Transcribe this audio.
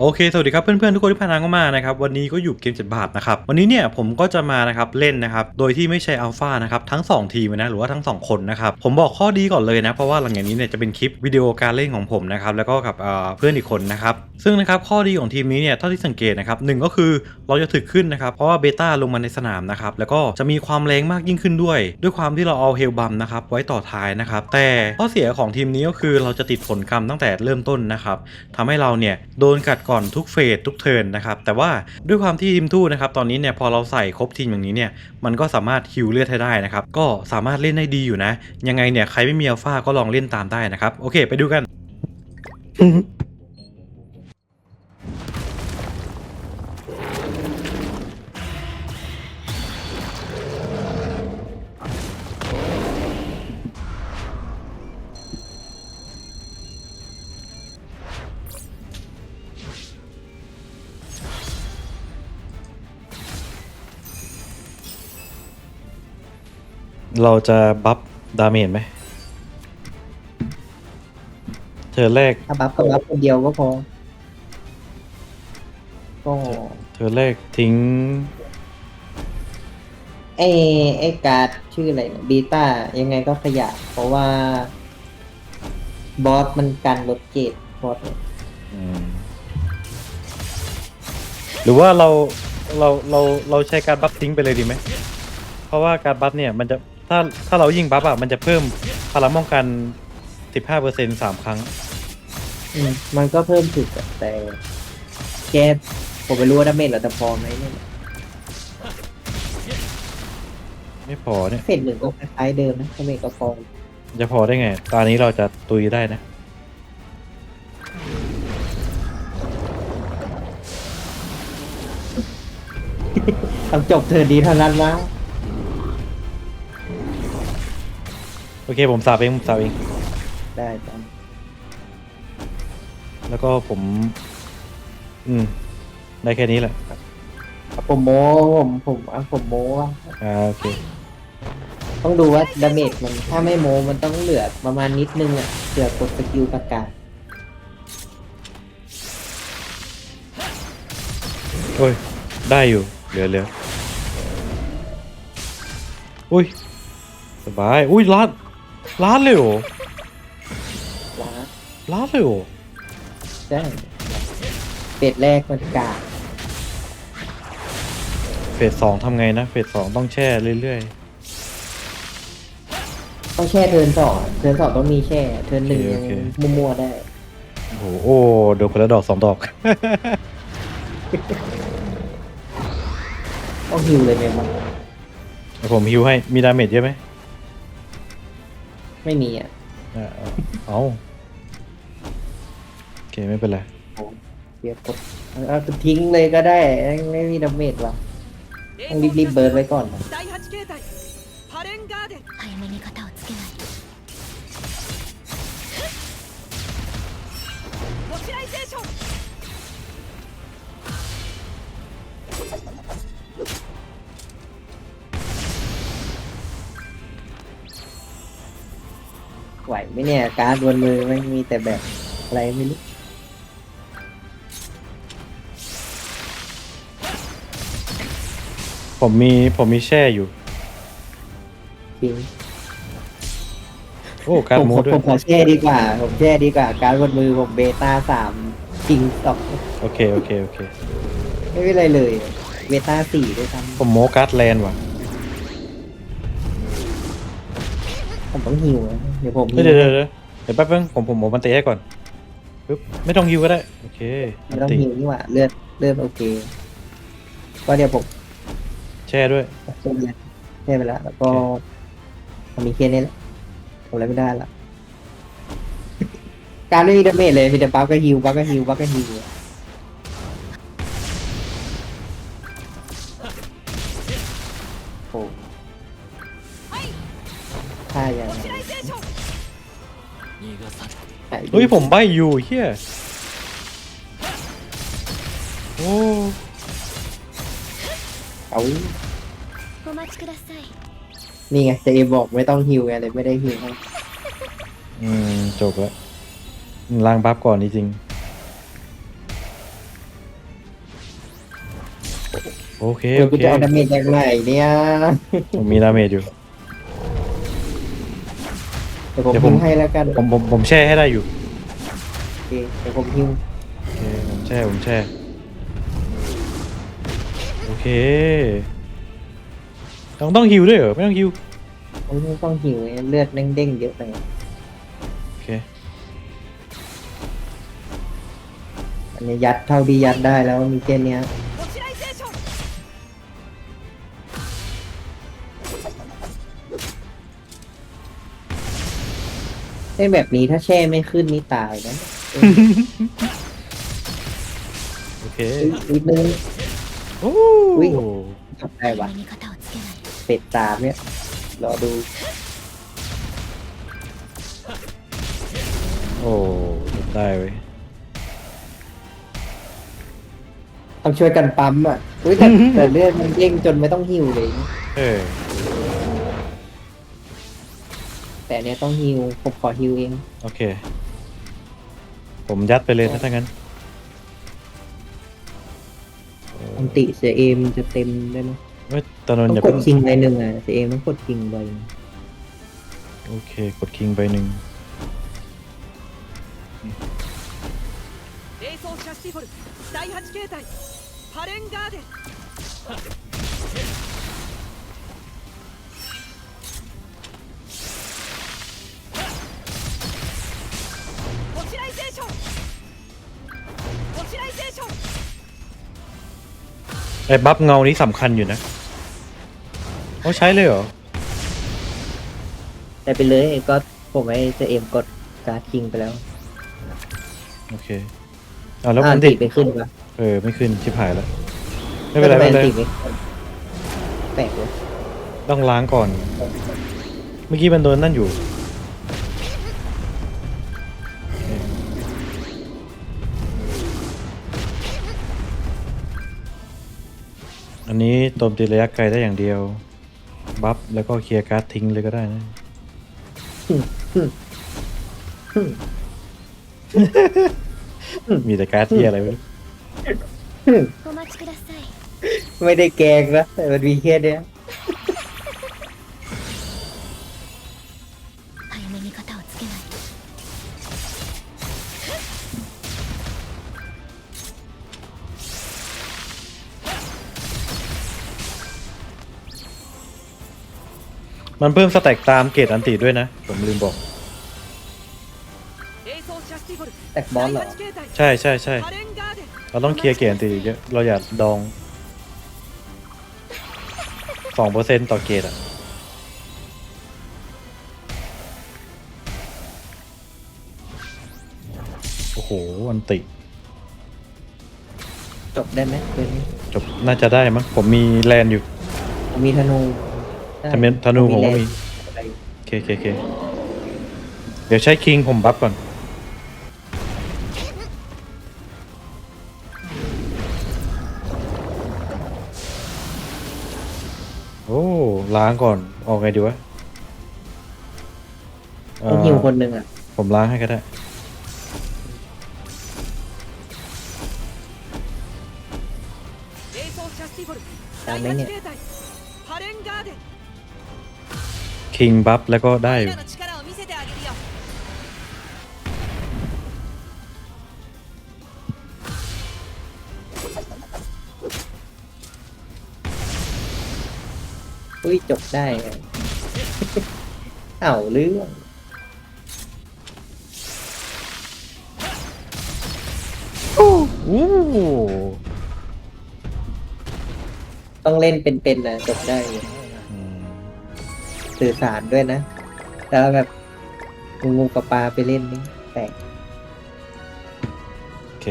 โอเค สวัสดีครับเพื่อนๆทุกคนที่ผ่านทางเข้ามานะครับวันนี้ก็อยู่เกม7บาทนะครับวันนี้เนี่ยผมก็จะมานะครับเล่นนะครับโดยที่ไม่ใช่อัลฟานะครับทั้ง 2 ทีมนะหรือว่าทั้ง 2 คนนะครับผมบอกข้อดีก่อนเลยนะเพราะว่าหลังจากนี้เนี่ยจะเป็นคลิปวิดีโอการเล่นของผมนะครับแล้วก็กับเอ่อเพื่อนอีกคนนะครับซึ่งนะครับข้อดีของทีมนี้เนี่ยเท่าที่สังเกตนะครับหนึ่งก็คือเราจะถึกขึ้นนะครับเพราะว่าเบต้าลงมาในสนามนะครับแล้วก็จะมีความแรงมากยิ่งขึ้นด้วย ด้วยความที่เราเอาเฮลบัมนะครับไว้ต่อท้ายนะครับแต่ข้อเสียของทีมนี้ก็คือเราจะติดผลกรรมตั้งแต่เริ่มต้นนะครับทำให้เราเนี่ยโดนกัดก่อนทุกเฟสทุกเทิร์นนะครับ แต่ว่าด้วยความที่ทีมทู่นะครับตอนนี้เนี่ยพอเราใส่ครบทีมอย่างนี้เนี่ยมันก็สามารถฮิวเลือดให้ได้นะครับ ก็สามารถเล่นได้ดีอยู่นะ ยังไงเนี่ยใครไม่มีอัลฟาก็ลองเล่นตามได้นะครับ โอเค ไปดูกัน เราจะบัฟดาเมจไหมเธอแรก ถ้าบัฟก็บัฟคนเดียวก็พอ ก็เธอแรกทิ้ง ไอ้ไอ้การ์ดชื่ออะไรบีต้ายังไงก็ขยะ เพราะว่า บอสมันกันรถเกตบอสเนี่ยอืมหรือว่าเราเราเราเราใช้การบัฟทิ้งไปเลยดีไหม เพราะว่าการบัฟเนี่ยมันจะ ถ้าถ้าเรายิงบัฟอะมันจะเพิ่มพลังป้องกัน 15%สามครั้ง อืมมันก็เพิ่มถึกอะแต่ แกผมไม่รู้ว่าดาเมจเราจะพอไหมเนี่ยไม่พอเนี่ยเฟสหนึ่งก็คล้ายๆเดิมนะดาเมจก็พอจะพอได้ไง ตอนนี้เราจะตุยได้นะต้องจบเธอดีเท่านั้นนะ โอเคผมสาบเองผมสาบเอง ได้จ้ะแล้วก็ผม อืม ได้แค่นี้แหละเอาผมโมผมผมเอาผมโมอะอ่าโอเค ต้องดูว่าดาเมจมันถ้าไม่โมมันต้องเหลือประมาณนิดนึงอะเผื่อกดสกิลประกาศโอ้ย ได้อยู่ เหลือเหลืออุ้ย สบาย อุ้ยล้าน ล้านเลยเหรอล้านล้านเลยเหรอใช่เฟสแรกมันกาดเฟสสองทำไงนะเฟสสองต้องแช่เรื่อยต้องแช่เทิร์นสองเทิร์นสองต้องมีแช่เทิร์นหนึ่งโอยังเคมั่วๆได้ๆ โอ้โหโอ้โดนคนละดอกสองดอก ต้องฮิวเลยไหมมันเดี๋ยวผมฮิวให้มีดาเมจเยอะไหม ไม่มีอ่ะ อ่าเอาเอาโอเค ไม่เป็นไร เดี๋ยวกดเอาเอาทิ้งเลยก็ได้ไม่มีดาเมจว่ะต้องรีบๆเบิร์ดไว้ก่อนนะ 第8形態パレンガーデン早めに型をつけないとポシライゼーション ไหวไหมเนี่ย การ์ดบนมือไม่มีแต่แบบอะไรไม่รู้ผมมีผมมีแช่อยู่ จริงโอ้การผมโมผมด้วผยมขอแช่ดีกว่า ผมแช่ดีกว่า การ์ดบนมือผมเบต้าสามจริงสองโอเคโอเคโอเค ไม่เป็นไรเลยเบต้าสี่ด้วยซ้ผมโมการ์ดแลนด์ว่ะำผมต้องฮิวนะเดี๋ยวผมเฮ้ยเดี๋ยวเดี๋ยวเดี๋ยวเดี๋ยวแป๊บนึงผมผมโมมันเตะให้ก่อนปึ๊บไม่ต้องฮิวก็ได้ โอเคไม่มันต้องติฮิวนี่หว่าเลือดเลือดโอเค ก็เดี๋ยวผมแช่ด้วยแช่ไปแล้วแช่ไปแล้วแล้วก็ผมมีเคสนี้แหละทำอะไรไม่ได้ละ การไม่มีดาเมจเลยมีแต่ปั๊บก็ฮิวปั๊บก็ฮิวปั๊บก็ฮิวโเฮ้ยผมใบอยู่เฮียโอ้ เอา お待ちください นี่ไงเจบอกไม่ต้องฮิวไงเลยไม่ได้ฮิวให้ อืมจบแล้วล้างบัฟก่อนจริง โอเค เดี๋ย โอ วกู เค จะเอาดาเมจจากไหนเนี่ย ผมมีดาเมจอยู่ เดี๋ยวผม เดี๋ยวผม พิมพ์ให้แล้วกัน ผมผมผมแช่ให้ได้อยู่ โอ เคเดี๋ยวผมหิวโอเคผมแช่ผมแช่โอเคต้องต้องหิวด้วยเหรอไม่ต้องหิวผมไม่ต้องหิวไงเลือดเด้งเด้งเยอะเลยโอเคอันนี้ยัดเท่าที่ยัดได้แล้วมีเจนเนี้ยไอ้แบบนี้ถ้าแช่ไม่ขึ้นนี่ตายนะ โอเค นิดนึง โอ้ อุ๊ย ทำได้ 早 วะ めに肩をつけない เป็ดตามเนี่ย รอดู โอ้ได้เว้ย ต้องช่วยกันปั๊มอ่ะอุ้ยแต่ แต่เลือดมันเด้งจนไม่ต้องหิวเลย เออ แต่อันเนี้ยต้องหิวผมขอหิวเอง โอเค ผมยัดไปเลยนะถ้างั้น อันติเสียเอมจะเต็มได้ไหม เว้ยตอนนน ต้อ อย่าง ก เพิ่ ด ง คิงใบหนึ่งอ่ะเสียเอมต้องกดคิงใบหนึ่ง โอเค กดคิงไปหนึ่ง 霊装者スティフォル第8形態パレンガーデン ไอ้บัฟเงานี้สำคัญอยู่นะเขาใช้เลยเหรอแต่ไปเลยก็ผมไอ้เสียเอมกดการ์ดคิงไปแล้วโอเคอ่าแล้วอ่ามันอันติติดไปขึ้นปะเออ ไม่ขึ้น ชิบหายแล้ว ไม่เป็นไรทำไม่เป็นไรอันติไม่ขึ้นแปลกเลยต้องล้างก่อน เมื่อกี้มันโดนนั่นอยู่ อันนี้โจมตีระยะไกลได้อย่างเดียว บัฟแล้วก็เคลียร์การ์ดทิ้งเลยก็ได้นะ มีแต่การ์ดที่อะไรไม่ไม่ได้แกงนะแต่มันมีแค่เนี้ย มันเพิ่มสแต็กตามเกรดอันติด้วยนะ ผมลืมบอก แตกบอลเหรอใช่ใช่ใช่เราต้องเคลียร์เกรดอันติเยอะเราอยากดองสองเปอร์เซ็นต์ต่อเกรดอะโอ้โหอันติจบได้ไหมเดืนจบน่าจะได้มั้งผมมีแลนอยู่มีธนู ได้ ธนูธนูผมก็มี อะไร โอเคโอเคโอเคเดี๋ยวใช้คิงผมบัฟก่อน โอ้ ล้างก่อน ออกไงดีวะเอ่ ต้อง อ หิวคนหนึ่งอ่ะ ผมล้างให้ก็ได้ 霊装者スティフォル第ダメね8形態パレンガーデン คิงบัฟแล้วก็ได้อุ้ยจบได้เอาเรื่องต้องเล่นเป็นๆนะจบได้ สื่อสารด้วยนะแต่ว่าแบบงูกับปลาไปเล่นนี่แปลกโอเค